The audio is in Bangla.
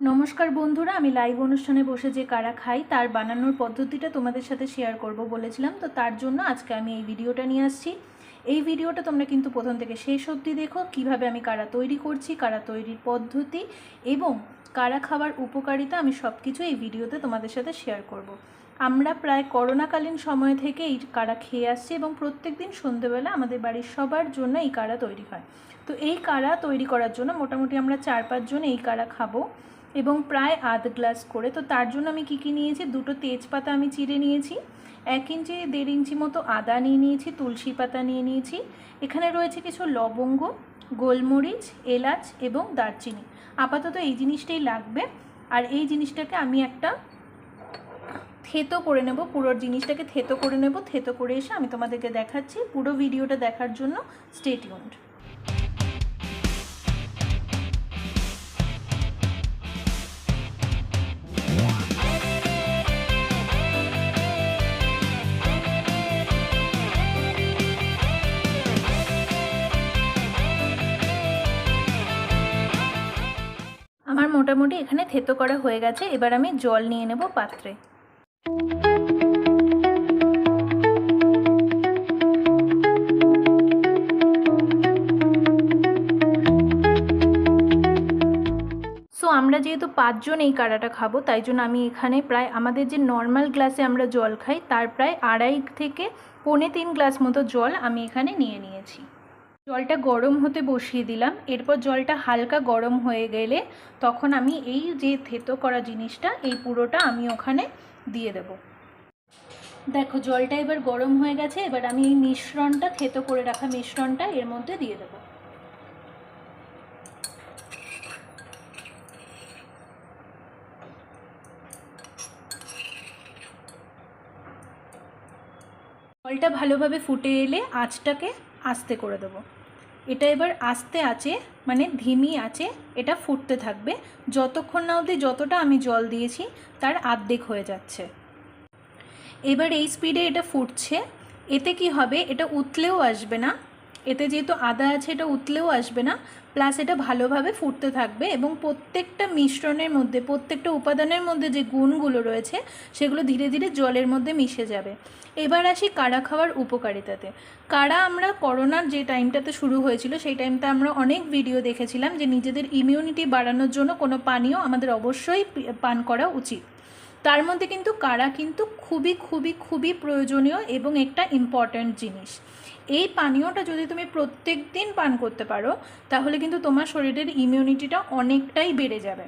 নমস্কার বন্ধুরা, আমি লাইভ অনুষ্ঠানে বসে যে কারা খাই, তার বানানোর পদ্ধতিটা তোমাদের সাথে শেয়ার করব বলেছিলাম। তো তার জন্য আজকে আমি এই ভিডিওটা নিয়ে আসছি। এই ভিডিওটা তোমরা কিন্তু প্রথম থেকে শেষ অবধি দেখো, কীভাবে আমি কারা তৈরি করছি, কারা তৈরির পদ্ধতি এবং কারা খাবার উপকারিতা আমি সব কিছু এই ভিডিওতে তোমাদের সাথে শেয়ার করব। আমরা প্রায় করোনাকালীন সময় থেকে এই কারা খেয়ে আসছি এবং প্রত্যেক দিন সন্ধেবেলা আমাদের বাড়ির সবার জন্য এই কারা তৈরি হয়। তো এই কারা তৈরি করার জন্য মোটামুটি আমরা চার পাঁচজন এই কারা খাব। এবং প্রায় আধ গ্লাস করে। তো তার জন্য আমি কী কী নিয়েছি? দুটো তেজপাতা আমি চিড়ে নিয়েছি, এক ইঞ্চি দেড় ইঞ্চি মতো আদা নিয়ে নিয়েছি, তুলসী পাতা নিয়ে নিয়েছি। এখানে রয়েছে কিছু লবঙ্গ, গোলমরিচ, এলাচ এবং দারচিনি। আপাতত এই জিনিসটাই লাগবে। আর এই জিনিসটাকে আমি একটা থেতো করে নেব, পুরো জিনিসটাকে থেতো করে নেব। থেতো করে এসে আমি তোমাদেরকে দেখাচ্ছি পুরো ভিডিওটা দেখার জন্য। স্টেটিউন্ড। আমার মোটামুটি এখানে থেতো করা হয়ে গেছে, এবার আমি জল নিয়ে নেব পাত্রে। সো আমরা যেহেতু পাঁচজন এই কাড়াটা খাব, তাই জন্য আমি এখানে প্রায় আমাদের যে নর্মাল গ্লাসে আমরা জল খাই, তার প্রায় আড়াই থেকে পৌনে তিন গ্লাস মতো জল আমি এখানে নিয়ে নিয়েছি। জলটা গরম হতে বসিয়ে দিলাম। এরপর জলটা হালকা গরম হয়ে গেলে তখন আমি এই যে থেতো করা জিনিসটা, এই পুরোটা আমি ওখানে দিয়ে দেব। দেখো, জলটা এবার গরম হয়ে গেছে। এবার আমি এই মিশ্রণটা, থেতো করে রাখা মিশ্রণটা এর মধ্যে দিয়ে দেবো। জলটা ভালোভাবে ফুটে এলে আঁচটাকে আস্তে করে দেবো। এটা এবার আস্তে আছে মানে ধিমি আছে, এটা ফুটতে থাকবে। যতক্ষণ না অবধি যতটা আমি জল দিয়েছি, তার আর্ধেক হয়ে যাচ্ছে। এবার এই স্পিডে এটা ফুটছে। এতে কি হবে? এটা উতলেও আসবে না। এতে যেহেতু আদা আছে, এটা উতলেও আসবে না প্লাস এটা ভালোভাবে ফুটতে থাকবে এবং প্রত্যেকটা মিশ্রণের মধ্যে, প্রত্যেকটা উপাদানের মধ্যে যে গুণগুলো রয়েছে, সেগুলো ধীরে ধীরে জলের মধ্যে মিশে যাবে। এবার আসি কাড়া খাওয়ার উপকারিতাতে। কাড়া আমরা করোনার যে টাইমটাতে শুরু হয়েছিল, সেই টাইমটা আমরা অনেক ভিডিও দেখেছিলাম যে নিজেদের ইমিউনিটি বাড়ানোর জন্য কোনো পানীয় আমাদের অবশ্যই পান করা উচিত। তার মধ্যে কিন্তু কাড়া কিন্তু খুবই খুবই খুবই প্রয়োজনীয় এবং একটা ইম্পর্ট্যান্ট জিনিস। এই পানীয়টা যদি তুমি প্রত্যেক দিন পান করতে পারো, তাহলে কিন্তু তোমার শরীরের ইমিউনিটিটা অনেকটাই বেড়ে যাবে।